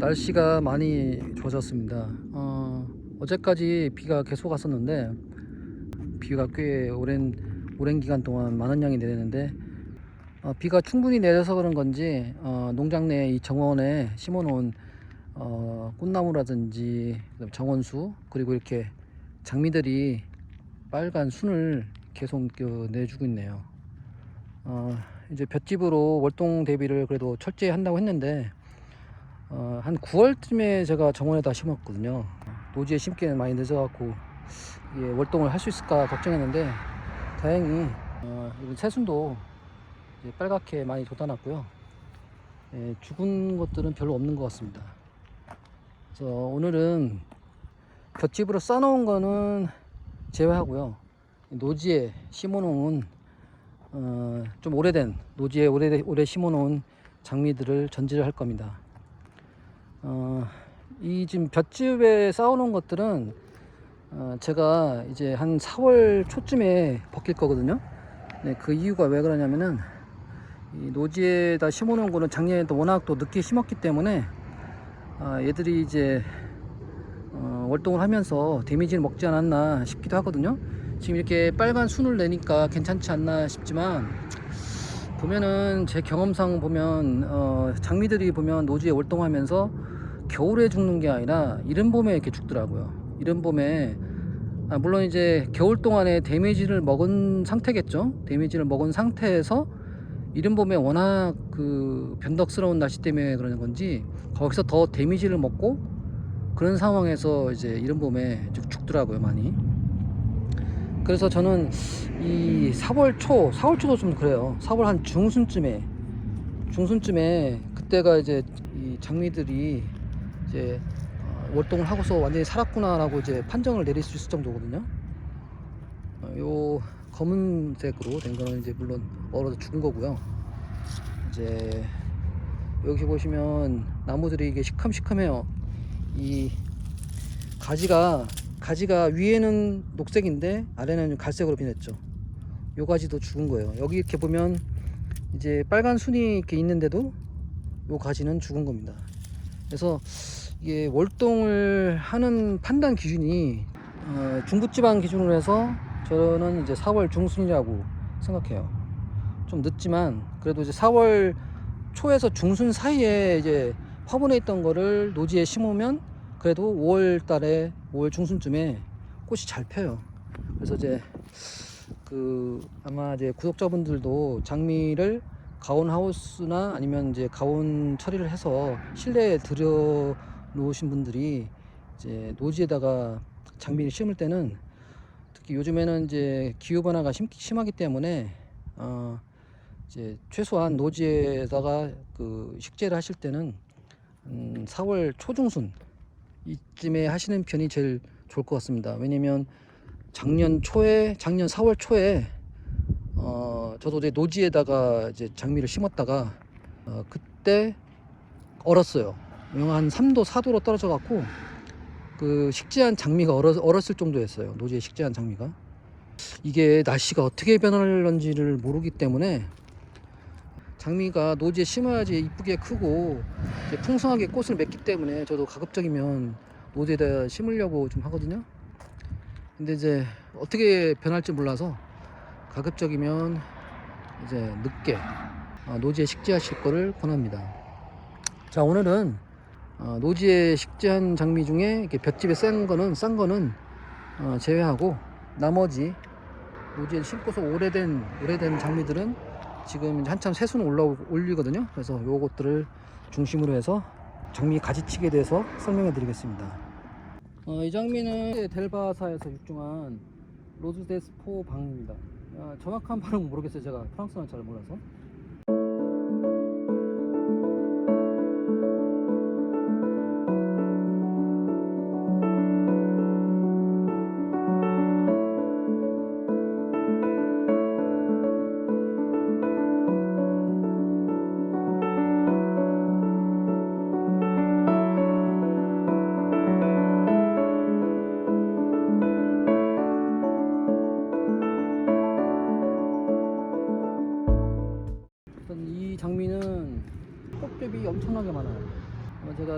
날씨가 많이 좋아졌습니다. 어, 어제까지 비가 계속 왔었는데 비가 꽤 오랜 오랜 기간 동안 많은 양이 내리는데 어, 비가 충분히 내려서 그런 건지 어, 농장 내 이 정원에 심어놓은 어, 꽃나무라든지 정원수 그리고 이렇게 장미들이 빨간 순을 계속 그, 내주고 있네요. 어, 이제 볏집으로 월동 대비를 그래도 철저히 한다고 했는데 어, 한 9월쯤에 제가 정원에다 심었거든요. 노지에 심기는 많이 늦어갖고 이게 월동을 할 수 있을까 걱정했는데 다행히 어, 이번 새순도 빨갛게 많이 돋아났고요. 예, 죽은 것들은 별로 없는 것 같습니다. 그래서 오늘은 볏집으로 싸놓은 거는 제외하고요. 노지에 심어놓은 어, 좀 오래된 노지에 오래 오래 심어놓은 장미들을 전지를 할 겁니다. 어, 이 지금 볏집에 쌓아놓은 것들은 어, 제가 이제 한 4월 초쯤에 벗길 거거든요. 네, 그 이유가 왜 그러냐면은 이 노지에다 심어놓은 거는 작년에도 워낙 또 늦게 심었기 때문에 아, 얘들이 이제 어, 월동을 하면서 데미지를 먹지 않았나 싶기도 하거든요. 지금 이렇게 빨간 순을 내니까 괜찮지 않나 싶지만 보면은 제 경험상 보면 어, 장미들이 보면 노지에 월동하면서 겨울에 죽는 게 아니라 이른 봄에 이렇게 죽더라고요. 이른 봄에 아, 물론 이제 겨울 동안에 데미지를 먹은 상태겠죠. 데미지를 먹은 상태에서 이른 봄에 워낙 그 변덕스러운 날씨 때문에 그러는 건지 거기서 더 데미지를 먹고 그런 상황에서 이제 이른 봄에 쭉 죽더라고요 많이. 그래서 저는 이 4월 초, 4월 초도 좀 그래요. 4월 한 중순쯤에, 중순쯤에 그때가 이제 이 장미들이 이제 어, 월동을 하고서 완전히 살았구나라고 이제 판정을 내릴 수 있을 정도거든요. 어, 요 검은색으로 된 거는 이제 물론 얼어서 죽은 거고요. 이제 여기 보시면 나무들이 이게 시커시커해요. 이 가지가 가지가 위에는 녹색인데 아래는 갈색으로 변했죠. 요 가지도 죽은 거예요. 여기 이렇게 보면 이제 빨간 순이 이렇게 있는데도 요 가지는 죽은 겁니다. 그래서 이게 월동을 하는 판단 기준이 어, 중부지방 기준으로 해서 저는 이제 4월 중순이라고 생각해요. 좀 늦지만 그래도 이제 4월 초에서 중순 사이에 이제 화분에 있던 거를 노지에 심으면 그래도 5월 달에 5월 중순쯤에 꽃이 잘 펴요. 그래서 이제 그 아마 이제 구독자분들도 장미를 가온 하우스나 아니면 이제 가온 처리를 해서 실내에 들여 놓으신 분들이 이제 노지에다가 장미를 심을 때는 특히 요즘에는 이제 기후 변화가 심, 심하기 때문에 어 이제 최소한 노지에다가 그 식재를 하실 때는 음 4월 초중순 이쯤에 하시는 편이 제일 좋을 것 같습니다. 왜냐면 작년 초에 작년 4월 초에 어 저도 이제 노지에다가 이제 장미를 심었다가 어 그때 얼었어요. 영한 3도 4도로 떨어져 갖고 그 식재한 장미가 얼었, 얼었 을 정도였어요. 노지에 식재한 장미가 이게 날씨가 어떻게 변할런지를 모르기 때문에 장미가 노지에 심어야지 이쁘게 크고 풍성하게 꽃을 맺기 때문에 저도 가급적이면 노지에다 심으려고 좀 하거든요. 근데 이제 어떻게 변할지 몰라서 가급적이면 이제 늦게 어, 노지에 식재하실 거를 권합니다. 자 오늘은 어, 노지에 식재한 장미 중에 이렇게 볏집에 싼 거는 싼 거는 어, 제외하고 나머지 노지에 심고서 오래된 오래된 장미들은 지금 한참 새순 올라 올리거든요. 그래서 요것들을 중심으로 해서 장미 가지치기에 대해서 설명해 드리겠습니다. 어, 이 장미는 델바사에서 육중한 로즈데스포 방입니다. 아, 정확한 발음 모르겠어요. 제가 프랑스어는 잘 몰라서.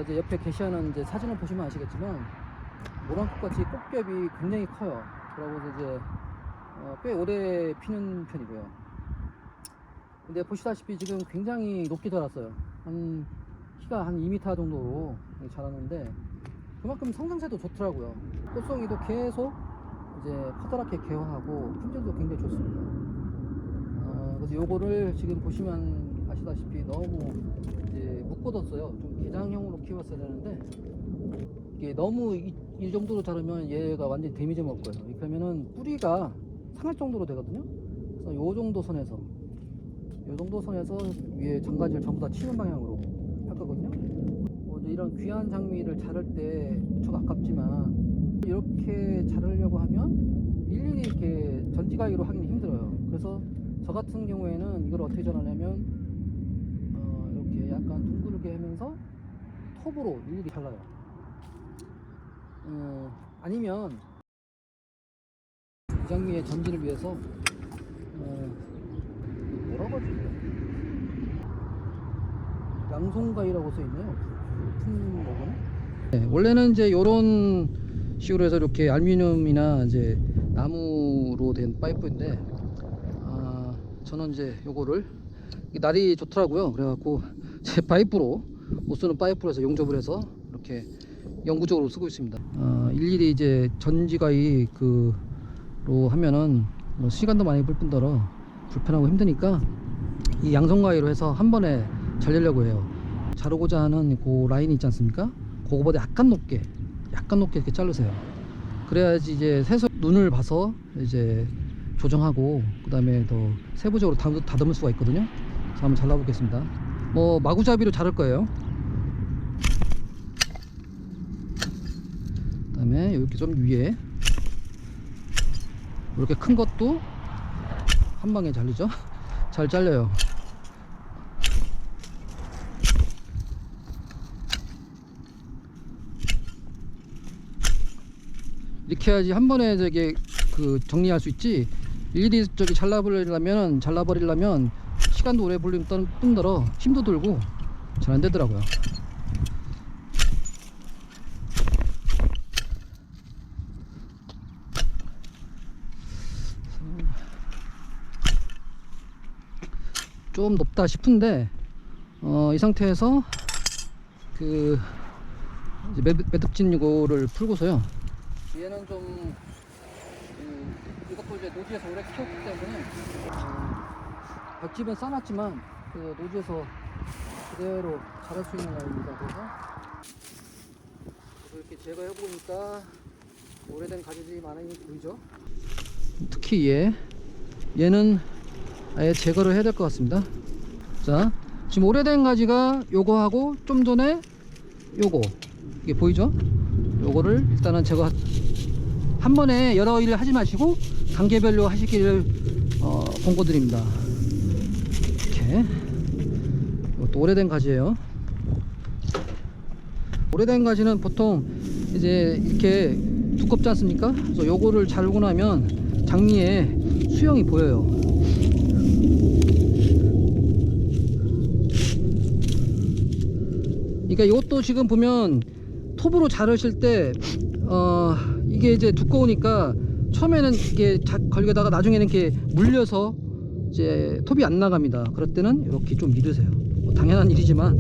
이제 옆에 게시하는 이제 사진을 보시면 아시겠지만 모란꽃같이 꽃겹이 굉장히 커요. 그러고 이제 어, 꽤 오래 피는 편이고요. 근데 보시다시피 지금 굉장히 높게 자랐어요. 한 키가 한 2m 정도로 자랐는데 그만큼 성장세도 좋더라고요. 꽃송이도 계속 이제 커다랗게 개화하고 품질도 굉장히 좋습니다. 어, 그래서 요거를 지금 보시면 아시다시피 너무 묶어뒀어요. 좀 개장형으로 키웠어야 되는데 이게 너무 이, 이 정도로 자르면 얘가 완전히 데미지 거예요. 이렇게 하면은 뿌리가 상할 정도로 되거든요. 그래서 요 정도 선에서 요 정도 선에서 위에 장가지를 전부 다 치는 방향으로 할 거거든요. 뭐 이런 귀한 장미를 자를 때 무척 아깝지만 이렇게 자르려고 하면 일일이 이렇게 전지가위로 하기는 힘들어요. 그래서 저 같은 경우에는 이걸 어떻게 자르냐면 어, 이렇게 약간 둥글 게 하면서 톱으로 일일이 잘라요. 어, 아니면 이 장미의 전지를 위해서 어, 뭐라고 하지? 양송가위라고 써 있네요. 품 로고는. 네, 원래는 이제 요런 식으로 해서 이렇게 알루미늄이나 이제 나무로 된 파이프인데 아, 저는 이제 요거를 이 날이 좋더라고요. 그래갖고 제 파이프로 못 쓰는 파이프로 해서 용접을 해서 이렇게 영구적으로 쓰고 있습니다. 아, 일일이 이제 전지가위 그로 하면은 뭐 시간도 많이 볼 뿐더러 불편하고 힘드니까 이 양성가위로 해서 한 번에 잘리려고 해요. 자르고자 하는 그 라인이 있지 않습니까? 그거보다 약간 높게, 약간 높게 이렇게 자르세요. 그래야지 이제 새서 눈을 봐서 이제 조정하고 그 다음에 더 세부적으로 다, 다듬을 수가 있거든요. 자, 한번 잘라보겠습니다. 뭐 마구잡이로 자를 거예요. 그 다음에 이렇게 좀 위에 이렇게 큰 것도 한 방에 잘리죠? 잘 잘려요. 이렇게 해야지 한 번에 저기 그 정리할 수 있지 일일이 저기 잘라버리려면 잘라버리려면 시간도 오래 뿐- 뿐더러 힘도 들고 잘 안 되더라고요. 좀 높다 싶은데 어, 이 상태에서 그 매듭진 이거를 풀고서요. 얘는 좀 그, 이것도 이제 노지에서 오래 키웠기 때문에 어, 벽집은 싸놨지만 그 노지에서 그대로 자랄 수 있는 아이입니다. 그래서 이렇게 제거해 보니까 오래된 가지들이 많이 보이죠. 특히 얘 얘는 아예 제거를 해야 될 것 같습니다. 자, 지금 오래된 가지가 요거하고 좀 전에 요거 이게 보이죠? 요거를 일단은 제거 한 번에 여러 일을 하지 마시고 단계별로 하시기를 어, 권고드립니다. 이것도 오래된 가지예요. 오래된 가지는 보통 이제 이렇게 두껍지 않습니까? 그래서 요거를 자르고 나면 장미에 수영이 보여요. 그러니까 이것도 지금 보면 톱으로 자르실 때 어, 이게 이제 두꺼우니까 처음에는 이게 자, 걸려다가 나중에는 이렇게 물려서 이제 톱이 안 나갑니다. 그럴 때는 이렇게 좀 밀으세요. 뭐 당연한 일이지만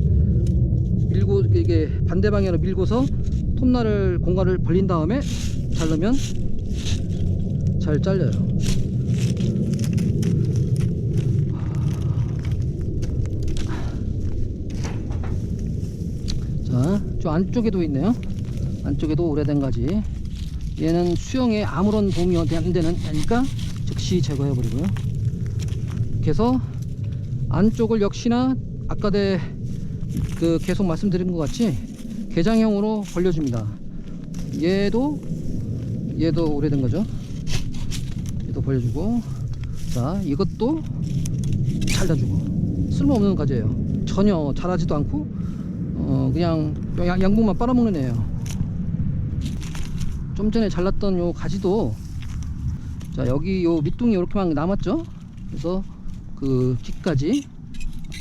밀고 이게 반대 방향으로 밀고서 톱날을 공간을 벌린 다음에 자르면 잘 잘려요. 자, 저 안쪽에도 있네요. 안쪽에도 오래된 가지. 얘는 수영에 아무런 도움이 안 되는 애니까 즉시 제거해 버리고요. 이렇게 해서 안쪽을 역시나 아까 그 계속 말씀드린 것 같이 개장형으로 벌려줍니다. 얘도 얘도 오래된 거죠. 얘도 벌려주고 자 이것도 잘라주고 쓸모없는 가지예요. 전혀 자라지도 않고 어 그냥 양, 양분만 빨아먹는 애예요. 좀 전에 잘랐던 요 가지도 자 여기 요 밑둥이 이렇게만 남았죠. 그래서 그 깃까지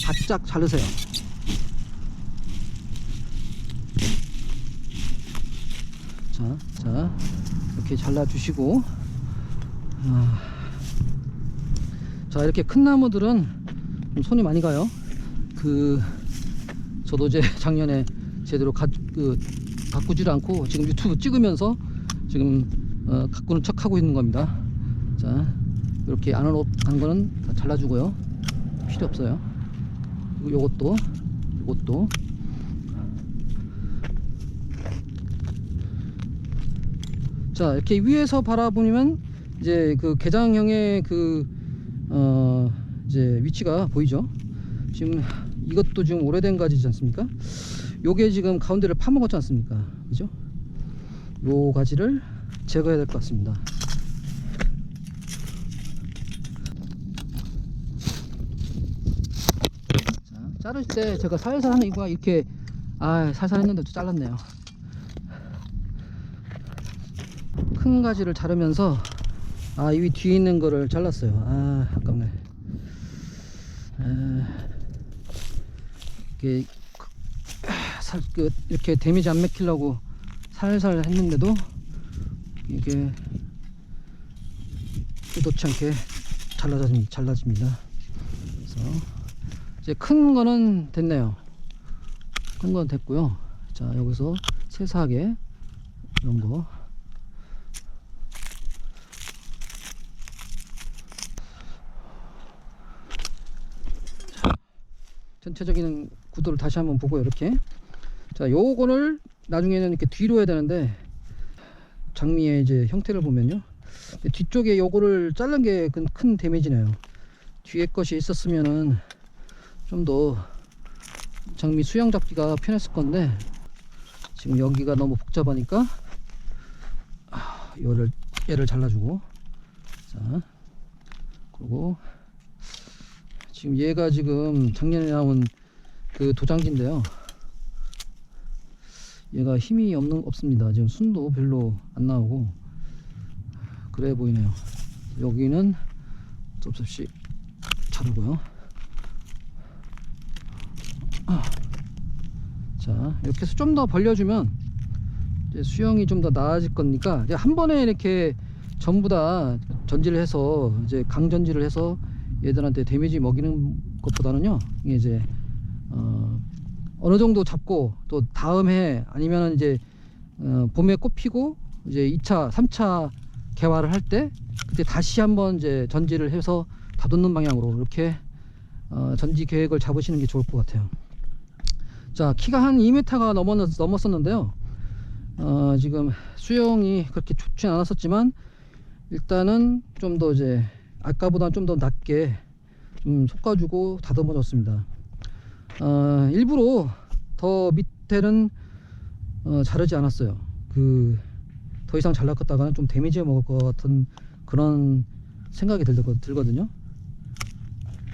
바짝 자르세요. 자, 자 이렇게 잘라주시고 아, 자 이렇게 큰 나무들은 좀 손이 많이 가요. 그 저도 이제 작년에 제대로 가, 그, 가꾸지를 않고 지금 유튜브 찍으면서 지금 어, 가꾸는 척 하고 있는 겁니다. 자 이렇게 안으로 간 거는 다 잘라주고요. 필요 없어요. 요것도 요것도. 자 이렇게 위에서 바라보면 이제 그 개장형의 그 어 이제 위치가 보이죠? 지금 이것도 지금 오래된 가지지 않습니까? 요게 지금 가운데를 파먹었지 않습니까? 그죠? 요 가지를 제거해야 될 것 같습니다 자 자를 때 제가 살살 하는 이거가 이렇게 아 살살 했는데 또 잘랐네요. 큰 가지를 자르면서 아 이 뒤에 있는 거를 잘랐어요. 아 아깝네. 아, 이게 아, 살, 그, 이렇게 데미지 안 맥히려고 살살 했는데도 이게 의도치 않게 잘라집니다. 그래서 이제 큰 거는 됐네요. 큰 건 됐고요. 자 여기서 세세하게 이런 거 전체적인 구도를 다시 한번 보고 이렇게 자 요거를 나중에는 이렇게 뒤로 해야 되는데 장미의 이제 형태를 보면요 뒤쪽에 요거를 자른 게 큰 데미지네요 뒤에 것이 있었으면은 좀 더 장미 수영 잡기가 편했을 건데 지금 여기가 너무 복잡하니까 아, 요를 얘를 잘라주고 자 그리고 지금 얘가 지금 작년에 나온 그 도장지인데요. 얘가 힘이 없는 없습니다. 지금 순도 별로 안 나오고 그래 보이네요. 여기는 섭섭시 자르고요. 아. 자 이렇게 해서 좀 더 벌려주면 수영이 좀 더 나아질 거니까 한 번에 이렇게 전부 다 전지를 해서 이제 강전지를 해서 얘들한테 데미지 먹이는 것보다는요 이제 어, 어느 정도 잡고 또 다음 해 아니면 이제 어, 봄에 꽃 피고 이제 2차 3차 개화를 할 때 그때 다시 한번 이제 전지를 해서 다듬는 방향으로 이렇게 어, 전지 계획을 잡으시는 게 좋을 것 같아요 자 키가 한 2m가 넘었, 넘었었는데요 어, 지금 수영이 그렇게 좋진 않았었지만 일단은 좀 더 이제 아까보다는 좀더 낮게 좀 솎아주고 다듬어줬습니다. 어, 일부러 더 밑에는 어, 자르지 않았어요. 그 더 이상 잘랐다가는 좀 데미지 먹을 것 같은 그런 생각이 들, 들거든요.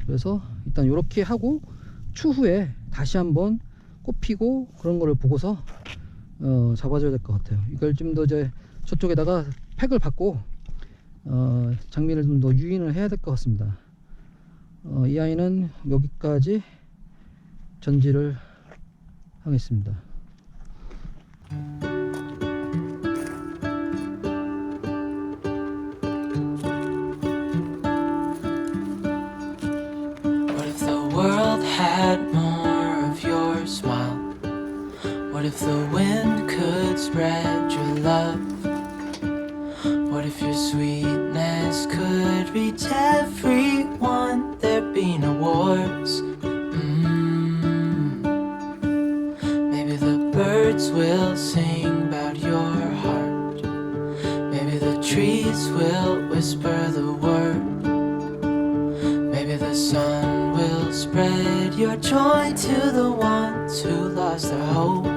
그래서 일단 이렇게 하고 추후에 다시 한번 꽃피고 그런 거를 보고서 어, 잡아줘야 될 것 같아요. 이걸 좀 더 이제 저쪽에다가 팩을 받고 어, 장미를 좀 더 유인을 해야 될 것 같습니다. 어, 이 아이는 여기까지 전지를 하겠습니다. What if the wind could spread your love? What if your sweetness could reach everyone? There'd be no wars. Mm. Maybe the birds will sing about your heart. Maybe the trees will whisper the word. Maybe the sun will spread your joy to the ones who lost their hope.